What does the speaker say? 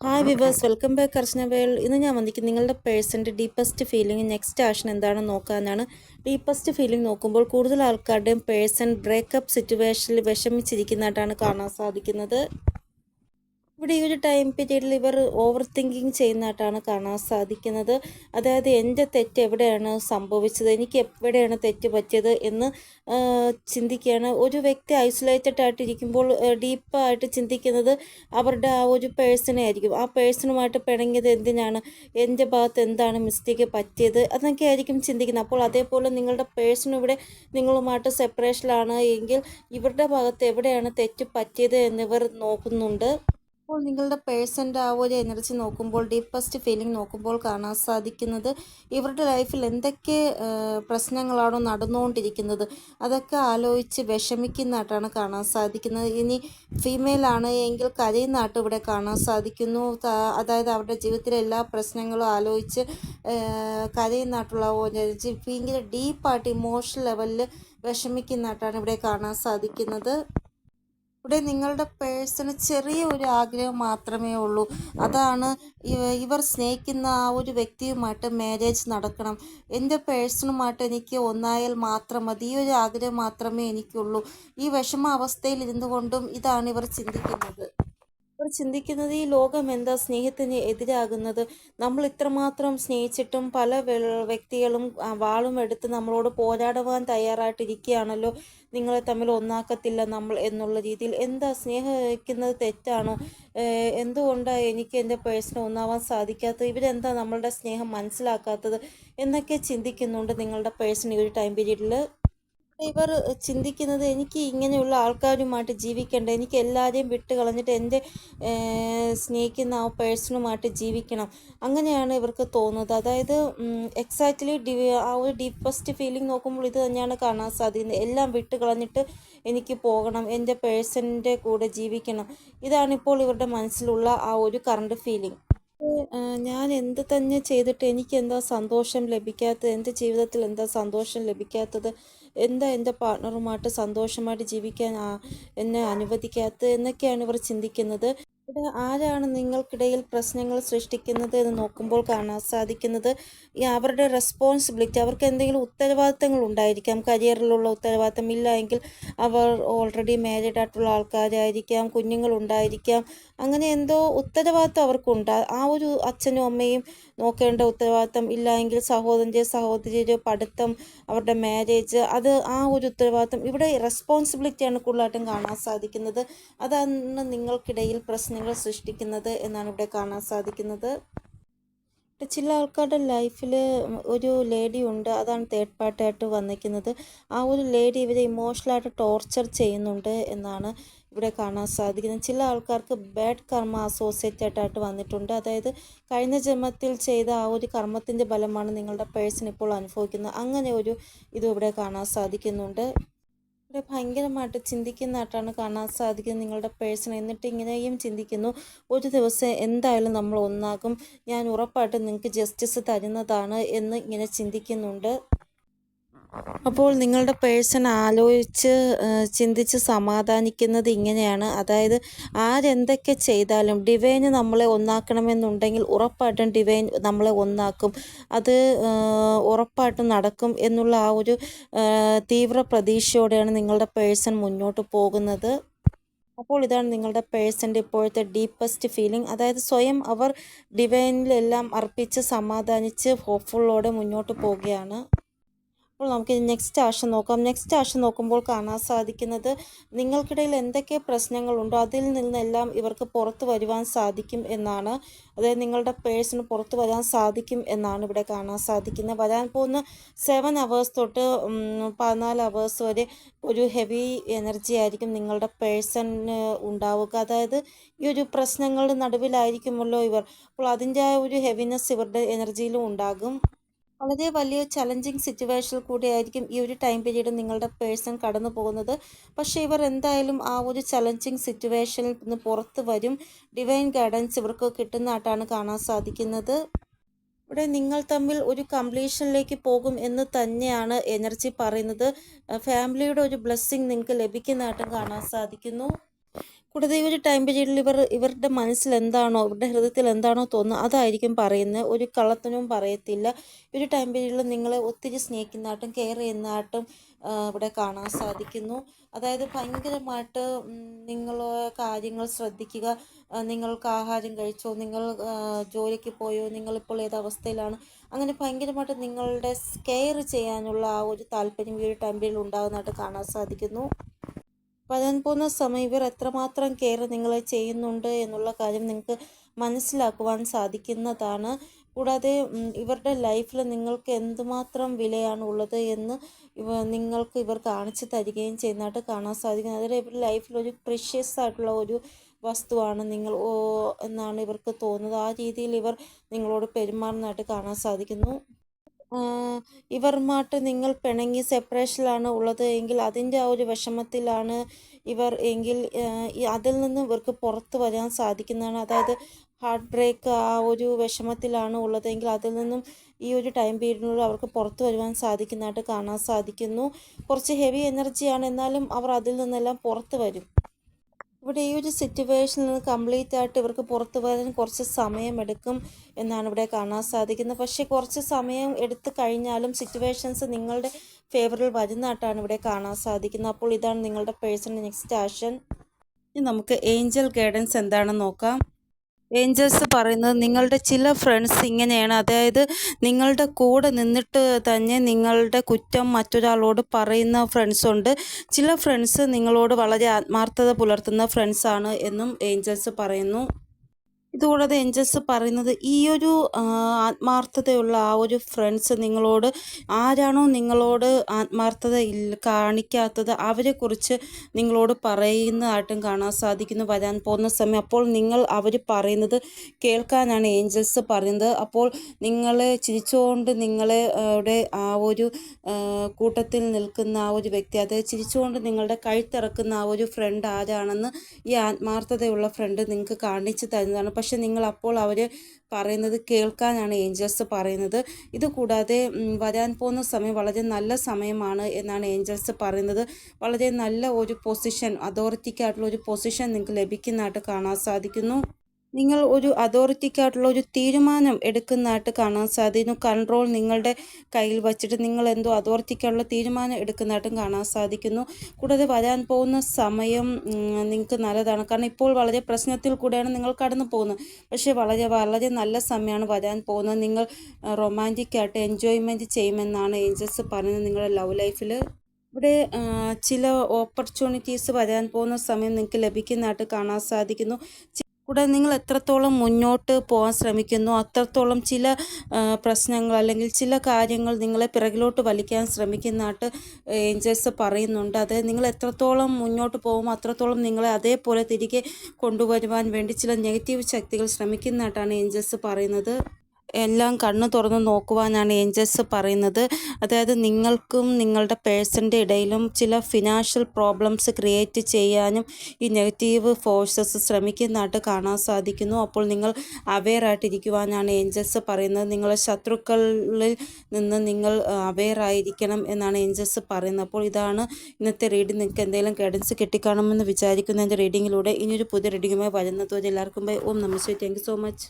Hi viewers welcome back Archana world ഇന്ന് ഞാൻ വന്നിരിക്കുന്നത് നിങ്ങളുടെ പേഴ്സന്റെ ഡീപ്പസ്റ്റ് ഫീലിംഗ് നെക്സ്റ്റ് ആക്ഷൻ എന്താണെന്ന് നോക്കാനാണ് ഡീപ്പസ്റ്റ് ഫീലിംഗ് നോക്കുമ്പോൾ കൂടുതൽ ആൾക്കാരുടെയും പേഴ്സൺ ബ്രേക്കപ്പ് സിറ്റുവേഷനിൽ വിഷമിച്ചിരിക്കുന്നതായിട്ടാണ് കാണാൻ സാധിക്കുന്നത്. ഇവിടെ ഈ ഒരു ടൈം പീരീഡിൽ ഇവർ ഓവർ തിങ്കിങ് ചെയ്യുന്നതായിട്ടാണ് കാണാൻ സാധിക്കുന്നത്. അതായത് എന്റെ തെറ്റ് എവിടെയാണ് സംഭവിച്ചത്? എനിക്ക് എവിടെയാണ് തെറ്റ് പറ്റിയത് എന്ന് ചിന്തിക്കുകയാണ്. ഒരു വ്യക്തി ഐസൊലേറ്റഡ് ആയിട്ടിരിക്കുമ്പോൾ ഡീപ്പായിട്ട് ചിന്തിക്കുന്നത് അവരുടെ ആ ഒരു പേഴ്സണെ ആയിരിക്കും. ആ പേഴ്സണുമായിട്ട് പിണങ്ങിയത് എന്തിനാണ്? എന്റെ ഭാഗത്ത് എന്താണ് മിസ്റ്റേക്ക് പറ്റിയത്? അതൊക്കെ ആയിരിക്കും ചിന്തിക്കുന്നത്. അപ്പോൾ അതേപോലെ നിങ്ങളുടെ പേഴ്സൺ ഇവിടെ നിങ്ങളുമായിട്ട് സെപ്പറേഷനിലാണ് എങ്കിൽ ഇവരുടെ ഭാഗത്ത് എവിടെയാണ് തെറ്റ് പറ്റിയത് എന്നിവർ നോക്കുന്നുണ്ട്. അപ്പോൾ നിങ്ങളുടെ പേഴ്സന്റെ ആ ഒരു എനർജി നോക്കുമ്പോൾ ഡീപ്പസ്റ്റ് ഫീലിംഗ് നോക്കുമ്പോൾ കാണാൻ സാധിക്കുന്നത് ഇവരുടെ ലൈഫിൽ എന്തൊക്കെ പ്രശ്നങ്ങളാണോ നടന്നുകൊണ്ടിരിക്കുന്നത്? അതൊക്കെ ആലോചിച്ച് വിഷമിക്കുന്നതായിട്ടാണ് കാണാൻ സാധിക്കുന്നത്. ഇനി ഫീമെയിലാണ് എങ്കിൽ കരയുന്നതായിട്ട് ഇവിടെ കാണാൻ സാധിക്കുന്നു. അതായത് അവരുടെ ജീവിതത്തിലെ എല്ലാ പ്രശ്നങ്ങളും ആലോചിച്ച് കരയുന്നതായിട്ടുള്ള എനർജി ഭയങ്കര ഡീപ്പായിട്ട് ഇമോഷണൽ ലെവലിൽ വിഷമിക്കുന്നതായിട്ടാണ് ഇവിടെ കാണാൻ സാധിക്കുന്നത്. ഇവിടെ നിങ്ങളുടെ പേഴ്സണ് ചെറിയ ഒരു ആഗ്രഹം മാത്രമേ ഉള്ളൂ. അതാണ് ഇവർ സ്നേഹിക്കുന്ന ആ ഒരു വ്യക്തിയുമായിട്ട് മാരേജ് നടക്കണം. എന്റെ പേഴ്സണുമായിട്ട് എനിക്ക് ഒന്നായാൽ മാത്രം മതി. ഈ ഒരു ആഗ്രഹം മാത്രമേ എനിക്കുള്ളൂ. ഈ വിഷമ അവസ്ഥയിൽ ഇരുന്നുകൊണ്ടും ഇതാണ് ഇവർ ചിന്തിക്കുന്നത്. ചിന്തിക്കുന്നത് ഈ ലോകം എന്താ സ്നേഹത്തിന് എതിരാകുന്നത്? നമ്മൾ ഇത്രമാത്രം സ്നേഹിച്ചിട്ടും പല വ്യക്തികളും വാളും എടുത്ത് നമ്മളോട് പോരാടുവാൻ തയ്യാറായിട്ടിരിക്കുകയാണല്ലോ. നിങ്ങളെ തമ്മിൽ ഒന്നാക്കത്തില്ല നമ്മൾ എന്നുള്ള രീതിയിൽ. എന്താ സ്നേഹിക്കുന്നത് തെറ്റാണോ? എന്തുകൊണ്ടാണ് എനിക്ക് എന്റെ പേഴ്സണൽ ഒന്നാവാൻ സാധിക്കാത്തത്? ഇവരെന്താ നമ്മളുടെ സ്നേഹം മനസ്സിലാക്കാത്തത്? എന്നൊക്കെ ചിന്തിക്കുന്നുണ്ട് നിങ്ങളുടെ പേഴ്സൺ ഈ ഒരു ടൈം പീരീഡിൽ ഇവർ ചിന്തിക്കുന്നത് എനിക്ക് ഇങ്ങനെയുള്ള ആൾക്കാരുമായിട്ട് ജീവിക്കേണ്ട. എനിക്ക് എല്ലാവരെയും വിട്ട് കളഞ്ഞിട്ട് എന്റെ സ്നേഹിക്കുന്ന ആ പേഴ്സണുമായിട്ട് ജീവിക്കണം. അങ്ങനെയാണ് ഇവർക്ക് തോന്നുന്നത്. അതായത് എക്സാക്ട്ലി ഡി ആ ഒരു ഡീപ്പസ്റ്റ് ഫീലിംഗ് നോക്കുമ്പോൾ ഇത് തന്നെയാണ് കാണാൻ സാധിക്കുന്നത്. എല്ലാം വിട്ട് കളഞ്ഞിട്ട് എനിക്ക് പോകണം. എന്റെ പേഴ്സണിന്റെ കൂടെ ജീവിക്കണം. ഇതാണിപ്പോൾ ഇവരുടെ മനസ്സിലുള്ള ആ ഒരു കറണ്ട് ഫീലിംഗ് ഞാൻ എന്ത് തന്നെ ചെയ്തിട്ട് എനിക്ക് എന്താ സന്തോഷം ലഭിക്കാത്തത്? എന്റെ ജീവിതത്തിൽ എന്താ സന്തോഷം ലഭിക്കാത്തത്? എന്താ എന്റെ പാർട്ട്ണറുമായിട്ട് സന്തോഷമായിട്ട് ജീവിക്കാൻ എന്നെ അനുവദിക്കാത്തത് എന്നൊക്കെയാണ് ഇവർ ചിന്തിക്കുന്നത്. ഇവിടെ ആരാണ് നിങ്ങൾക്കിടയിൽ പ്രശ്നങ്ങൾ സൃഷ്ടിക്കുന്നത് എന്ന് നോക്കുമ്പോൾ കാണാൻ സാധിക്കുന്നത്? അവരുടെ റെസ്പോൺസിബിലിറ്റി അവർക്ക് എന്തെങ്കിലും ഉത്തരവാദിത്തങ്ങൾ ഉണ്ടായിരിക്കാം. കരിയറിലുള്ള ഉത്തരവാദിത്തം ഇല്ല എങ്കിൽ അവർ ഓൾറെഡി മാരീഡ് ആയിട്ടുള്ള ആൾക്കാരായിരിക്കാം കുഞ്ഞുങ്ങളുണ്ടായിരിക്കാം. അങ്ങനെ എന്തോ ഉത്തരവാദിത്തം അവർക്കുണ്ട്. ആ ഒരു അച്ഛനും അമ്മയും നോക്കേണ്ട ഉത്തരവാദിത്തം ഇല്ല എങ്കിൽ സഹോദരന്റെ സഹോദരിയുടെ പഠിത്തം അവരുടെ മാരേജ് അത് ആ ഒരു ഉത്തരവാദിത്തം ഇവിടെ റെസ്പോൺസിബിലിറ്റിയാണ് കൂടുതലായിട്ടും കാണാൻ സാധിക്കുന്നത്. അതാണ് നിങ്ങൾക്കിടയിൽ പ്രശ്നങ്ങൾ സൃഷ്ടിക്കുന്നത് എന്നാണ് ഇവിടെ കാണാൻ സാധിക്കുന്നത്. ചില ആൾക്കാരുടെ ലൈഫിൽ ഒരു ലേഡി ഉണ്ട്. അതാണ് തേർഡ് പാർട്ടിയായിട്ട് വന്നിരിക്കുന്നത്. ആ ഒരു ലേഡി ഇവരെ ഇമോഷണലായിട്ട് ടോർച്ചർ ചെയ്യുന്നുണ്ട് എന്നാണ് ഇവിടെ കാണാൻ സാധിക്കുന്നത് ചില ആൾക്കാർക്ക് ബാഡ് കർമ്മ അസോസിയേറ്റഡ് ആയിട്ട് വന്നിട്ടുണ്ട്. അതായത് കഴിഞ്ഞ ജന്മത്തിൽ ചെയ്ത ആ ഒരു കർമ്മത്തിന്റെ ഫലമാണ് നിങ്ങളുടെ പേഴ്സൺ ഇപ്പോൾ അനുഭവിക്കുന്നത്. അങ്ങനെ ഒരു ഇത് ഇവിടെ കാണാൻ സാധിക്കുന്നുണ്ട്. ഇവിടെ ഭയങ്കരമായിട്ട് ചിന്തിക്കുന്നതായിട്ടാണ് കാണാൻ സാധിക്കുന്നത് നിങ്ങളുടെ പേഴ്സൺ എന്നിട്ട് ഇങ്ങനെയും ചിന്തിക്കുന്നു. ഒരു ദിവസം എന്തായാലും നമ്മൾ ഒന്നാകും. ഞാൻ ഉറപ്പായിട്ട് നിങ്ങൾക്ക് ജസ്റ്റിസ് തരുന്നതാണ് എന്ന് ഇങ്ങനെ ചിന്തിക്കുന്നുണ്ട്. അപ്പോൾ നിങ്ങളുടെ പേഴ്സൺ ആലോചിച്ച് ചിന്തിച്ച് സമാധാനിക്കുന്നത് ഇങ്ങനെയാണ്. അതായത് ആരെന്തൊക്കെ ചെയ്താലും ഡിവൈന് നമ്മളെ ഒന്നാക്കണമെന്നുണ്ടെങ്കിൽ ഉറപ്പായിട്ടും ഡിവൈൻ നമ്മളെ ഒന്നാക്കും. അത് ഉറപ്പായിട്ടും നടക്കും എന്നുള്ള ആ ഒരു തീവ്ര പ്രതീക്ഷയോടെയാണ് നിങ്ങളുടെ പേഴ്സൺ മുന്നോട്ട് പോകുന്നത്. അപ്പോൾ ഇതാണ് നിങ്ങളുടെ പേഴ്സന്റെ ഇപ്പോഴത്തെ ഡീപ്പസ്റ്റ് ഫീലിംഗ്. അതായത് സ്വയം അവർ ഡിവൈനിലെല്ലാം അർപ്പിച്ച് സമാധാനിച്ച് ഹോപ്പ്ഫുള്ളോടെ മുന്നോട്ട് പോവുകയാണ് അപ്പോൾ നമുക്ക് നെക്സ്റ്റ് ആഷൻ നോക്കാം. നെക്സ്റ്റ് ആഷൻ നോക്കുമ്പോൾ കാണാൻ സാധിക്കുന്നത് നിങ്ങൾക്കിടയിൽ എന്തൊക്കെ പ്രശ്നങ്ങളുണ്ടോ അതിൽ നിന്നെല്ലാം ഇവർക്ക് പുറത്തു വരുവാൻ സാധിക്കും എന്നാണ്. അതായത് നിങ്ങളുടെ പേഴ്സിന് പുറത്തു വരാൻ സാധിക്കും എന്നാണ് ഇവിടെ കാണാൻ സാധിക്കുന്നത്. വരാൻ പോകുന്ന സെവൻ അവേഴ്സ് തൊട്ട് പതിനാല് അവേഴ്സ് വരെ ഒരു ഹെവി എനർജി ആയിരിക്കും നിങ്ങളുടെ പേഴ്സണിന് ഉണ്ടാവുക. അതായത് ഈ ഒരു പ്രശ്നങ്ങളുടെ നടുവിലായിരിക്കുമല്ലോ ഇവർ. അപ്പോൾ അതിന്റെ ഒരു ഹെവിനെസ് ഇവരുടെ എനർജിയിലും ഉണ്ടാകും. വളരെ വലിയ ചലഞ്ചിങ് സിറ്റുവേഷനിൽ കൂടിയായിരിക്കും ഈ ഒരു ടൈം പീരീഡ് നിങ്ങളുടെ പേഴ്സൺ കടന്നു പോകുന്നത്. പക്ഷേ ഇവർ എന്തായാലും ആ ഒരു ചലഞ്ചിങ് സിറ്റുവേഷനിൽ നിന്ന് പുറത്ത് വരും. ഡിവൈൻ ഗൈഡൻസ് ഇവർക്ക് കിട്ടുന്നതായിട്ടാണ് കാണാൻ സാധിക്കുന്നത്. ഇവിടെ നിങ്ങൾ തമ്മിൽ ഒരു കംപ്ലീഷനിലേക്ക് പോകും എന്ന് തന്നെയാണ് എനർജി പറയുന്നത്. ഫാമിലിയുടെ ഒരു ബ്ലെസ്സിങ് നിങ്ങൾക്ക് ലഭിക്കുന്നതായിട്ടും കാണാൻ സാധിക്കുന്നു. കൂടാതെ ഈ ഒരു ടൈം പീരീഡിൽ ഇവർ ഇവരുടെ മനസ്സിൽ എന്താണോ ഇവരുടെ ഹൃദയത്തിൽ എന്താണോ തോന്നുന്നത് അതായിരിക്കും പറയുന്നത്. ഒരു കള്ളത്തനവും പറയത്തില്ല. ഈ ഒരു ടൈം പീരീഡിൽ നിങ്ങളെ ഒത്തിരി സ്നേഹിക്കുന്നതായിട്ടും കെയർ ചെയ്യുന്നതായിട്ടും ഇവിടെ കാണാൻ സാധിക്കുന്നു. അതായത് ഭയങ്കരമായിട്ട് നിങ്ങൾ കാര്യങ്ങൾ ശ്രദ്ധിക്കുക. നിങ്ങൾക്ക് ആഹാരം കഴിച്ചോ നിങ്ങൾ ജോലിക്ക് പോയോ നിങ്ങളിപ്പോൾ ഏത് അവസ്ഥയിലാണ്? അങ്ങനെ ഭയങ്കരമായിട്ട് നിങ്ങളുടെ കെയർ ചെയ്യാനുള്ള ആ ഒരു താല്പര്യം ഈ ഒരു ടൈം പീരീഡിൽ ഉണ്ടാകുന്നതായിട്ട് കാണാൻ സാധിക്കുന്നു. വരാൻ പോകുന്ന സമയം ഇവർ എത്രമാത്രം കെയർ നിങ്ങളെ ചെയ്യുന്നുണ്ട് എന്നുള്ള കാര്യം നിങ്ങൾക്ക് മനസ്സിലാക്കുവാൻ സാധിക്കുന്നതാണ്. കൂടാതെ ഇവരുടെ ലൈഫിൽ നിങ്ങൾക്ക് എന്തുമാത്രം വിലയാണ് ഉള്ളത് എന്ന് ഇവ നിങ്ങൾക്ക് ഇവർ കാണിച്ചു തരികയും ചെയ്യുന്നതായിട്ട് കാണാൻ സാധിക്കും അതായത് ഇവരുടെ ലൈഫിൽ ഒരു പ്രഷ്യസ് ആയിട്ടുള്ള ഒരു വസ്തുവാണ് നിങ്ങൾ ഓ എന്നാണ് ഇവർക്ക് തോന്നുന്നത്. ആ രീതിയിൽ ഇവർ നിങ്ങളോട് പെരുമാറുന്നതായിട്ട് കാണാൻ സാധിക്കുന്നു. ആഹ് മാട്ട് നിങ്ങൾ പിണങ്ങി സെപ്പറേഷനിലാണ് ഉള്ളത് എങ്കിൽ അതിന്റെ ആ ഒരു വിഷമത്തിലാണ് ഇവർ എങ്കിൽ അതിൽ നിന്ന് ഇവർക്ക് പുറത്ത് വരാൻ സാധിക്കുന്നതാണ്. അതായത് ഹാർട്ട് ബ്രേക്ക് ആ ഒരു വിഷമത്തിലാണ് ഉള്ളതെങ്കിൽ അതിൽ നിന്നും ഈ ഒരു ടൈം പീരീഡിനുള്ളിൽ അവർക്ക് പുറത്തു വരുവാൻ സാധിക്കുന്നതായിട്ട് കാണാൻ സാധിക്കുന്നു. കുറച്ച് ഹെവി എനർജിയാണ് എന്നാലും അവർ അതിൽ നിന്നെല്ലാം പുറത്ത് വരും. ഇവിടെ ഈ ഒരു സിറ്റുവേഷനിൽ നിന്ന് കംപ്ലീറ്റ് ആയിട്ട് ഇവർക്ക് പുറത്തു വരാൻ കുറച്ച് സമയമെടുക്കും എന്നാണ് ഇവിടെ കാണാൻ സാധിക്കുന്നത്. പക്ഷേ കുറച്ച് സമയം എടുത്തു കഴിഞ്ഞാലും സിറ്റുവേഷൻസ് നിങ്ങളുടെ ഫേവറിൽ വരുന്നതായിട്ടാണ് ഇവിടെ കാണാൻ സാധിക്കുന്നത്. അപ്പോൾ ഇതാണ് നിങ്ങളുടെ പേഴ്സണൽ നെക്സ്റ്റ് ആക്ഷൻ ഇനി നമുക്ക് ഏഞ്ചൽ ഗൈഡൻസ് എന്താണെന്ന് നോക്കാം. ഏഞ്ചൽസ് പറയുന്നത് നിങ്ങളുടെ ചില ഫ്രണ്ട്സ് ഇങ്ങനെയാണ്. അതായത് നിങ്ങളുടെ കൂടെ നിന്നിട്ട് തന്നെ നിങ്ങളുടെ കുറ്റം മറ്റൊരാളോട് പറയുന്ന ഫ്രണ്ട്സ് ഉണ്ട്. ചില ഫ്രണ്ട്സ് നിങ്ങളോട് വളരെ ആത്മാർത്ഥത പുലർത്തുന്ന ഫ്രണ്ട്സാണ് എന്നും ഏഞ്ചൽസ് പറയുന്നു. ഇതുകൂടാതെ എൻജസ് പറയുന്നത് ഈ ഒരു ആത്മാർത്ഥതയുള്ള ആ ഒരു ഫ്രണ്ട്സ് നിങ്ങളോട് ആരാണോ നിങ്ങളോട് ആത്മാർത്ഥത കാണിക്കാത്തത് അവരെക്കുറിച്ച് നിങ്ങളോട് പറയുന്നതായിട്ടും കാണാൻ സാധിക്കുന്നു. വരാൻ പോകുന്ന സമയം അപ്പോൾ നിങ്ങൾ അവർ പറയുന്നത് കേൾക്കാനാണ് ഏഞ്ചൽസ് പറയുന്നത്. അപ്പോൾ നിങ്ങളെ ചിരിച്ചുകൊണ്ട് നിങ്ങളെ ആ, ആ ഒരു കൂട്ടത്തിൽ നിൽക്കുന്ന ആ ഒരു വ്യക്തി അത് ചിരിച്ചുകൊണ്ട് നിങ്ങളുടെ കഴുത്തിറക്കുന്ന ആ ഒരു ഫ്രണ്ട് ആരാണെന്ന് ഈ ആത്മാർത്ഥതയുള്ള ഫ്രണ്ട് നിങ്ങൾക്ക് കാണിച്ചു തരുന്നതാണ്. പക്ഷെ നിങ്ങൾ അപ്പോൾ അവർ പറയുന്നത് കേൾക്കാനാണ് ഏഞ്ചൽസ് പറയുന്നത്. ഇത് കൂടാതെ വരാൻ പോകുന്ന സമയം വളരെ നല്ല സമയമാണ് എന്നാണ് ഏഞ്ചൽസ് പറയുന്നത്. വളരെ നല്ല ഒരു പൊസിഷൻ അതോറിറ്റിക്കായിട്ടുള്ള ഒരു പൊസിഷൻ നിങ്ങൾക്ക് ലഭിക്കുന്നതായിട്ട് കാണാൻ സാധിക്കുന്നു. നിങ്ങൾ ഒരു അതോറിറ്റിക്കായിട്ടുള്ള ഒരു തീരുമാനം എടുക്കുന്നതായിട്ട് കാണാൻ സാധിക്കുന്നു. കൺട്രോൾ നിങ്ങളുടെ കയ്യിൽ വച്ചിട്ട് നിങ്ങൾ എന്തോ അതോറിറ്റിക്കായുള്ള തീരുമാനം എടുക്കുന്നതായിട്ടും കാണാൻ സാധിക്കുന്നു. കൂടാതെ വരാൻ പോകുന്ന സമയം നിങ്ങൾക്ക് നല്ലതാണ്. കാരണം ഇപ്പോൾ വളരെ പ്രശ്നത്തിൽ കൂടെയാണ് നിങ്ങൾ കടന്നു പോകുന്നത്. പക്ഷേ വളരെ വളരെ നല്ല സമയമാണ് വരാൻ പോകുന്നത്. നിങ്ങൾ റൊമാന്റിക്കായിട്ട് എൻജോയ്മെന്റ് ചെയ്യുമെന്നാണ് ഏഞ്ചൽസ് പറയുന്നത്. നിങ്ങളുടെ ലവ് ലൈഫിൽ ഇവിടെ ചില ഓപ്പർച്യൂണിറ്റീസ് വരാൻ പോകുന്ന സമയം നിങ്ങൾക്ക് ലഭിക്കുന്നതായിട്ട് കാണാൻ സാധിക്കുന്നു. കൂടാതെ നിങ്ങൾ എത്രത്തോളം മുന്നോട്ട് പോകാൻ ശ്രമിക്കുന്നു അത്രത്തോളം ചില പ്രശ്നങ്ങൾ അല്ലെങ്കിൽ ചില കാര്യങ്ങൾ നിങ്ങളെ പിറകിലോട്ട് വലിക്കാൻ ശ്രമിക്കുന്നതായിട്ട് ഏഞ്ചൽസ് പറയുന്നുണ്ട്. അത് നിങ്ങൾ എത്രത്തോളം മുന്നോട്ട് പോകും അത്രത്തോളം നിങ്ങളെ അതേപോലെ തിരികെ കൊണ്ടുവരുവാൻ വേണ്ടി ചില നെഗറ്റീവ് ശക്തികൾ ശ്രമിക്കുന്നതായിട്ടാണ് ഏഞ്ചൽസ് പറയുന്നത്. എല്ലാം കണ്ണു തുറന്ന് നോക്കുവാനാണ് ഏഞ്ചൽസ് പറയുന്നത്. അതായത് നിങ്ങൾക്കും നിങ്ങളുടെ പേഴ്സന്റെ ഇടയിലും ചില ഫിനാൻഷ്യൽ പ്രോബ്ലംസ് ക്രിയേറ്റ് ചെയ്യാനും ഈ നെഗറ്റീവ് ഫോഴ്സസ് ശ്രമിക്കുന്നതായിട്ട് കാണാൻ സാധിക്കുന്നു. അപ്പോൾ നിങ്ങൾ അവെയർ ആയിട്ടിരിക്കുവാനാണ് ഏഞ്ചൽസ് പറയുന്നത്. നിങ്ങളെ ശത്രുക്കളിൽ നിന്ന് നിങ്ങൾ അവെയർ ആയിരിക്കണം എന്നാണ് ഏഞ്ചൽസ് പറയുന്നത്. അപ്പോൾ ഇതാണ് ഇന്നത്തെ റീഡിംഗ് നിങ്ങൾക്ക് എന്തെങ്കിലും ഗൈഡൻസ് കിട്ടിക്കാണുമെന്ന് വിചാരിക്കുന്നതിന്റെ റീഡിങ്ങിലൂടെ ഇനിയൊരു പുതിയ റീഡിങ്ങുമായി വരുന്നതുവരെ എല്ലാവർക്കും ബൈ ഓം നമസ്തേ താങ്ക് സോ മച്ച്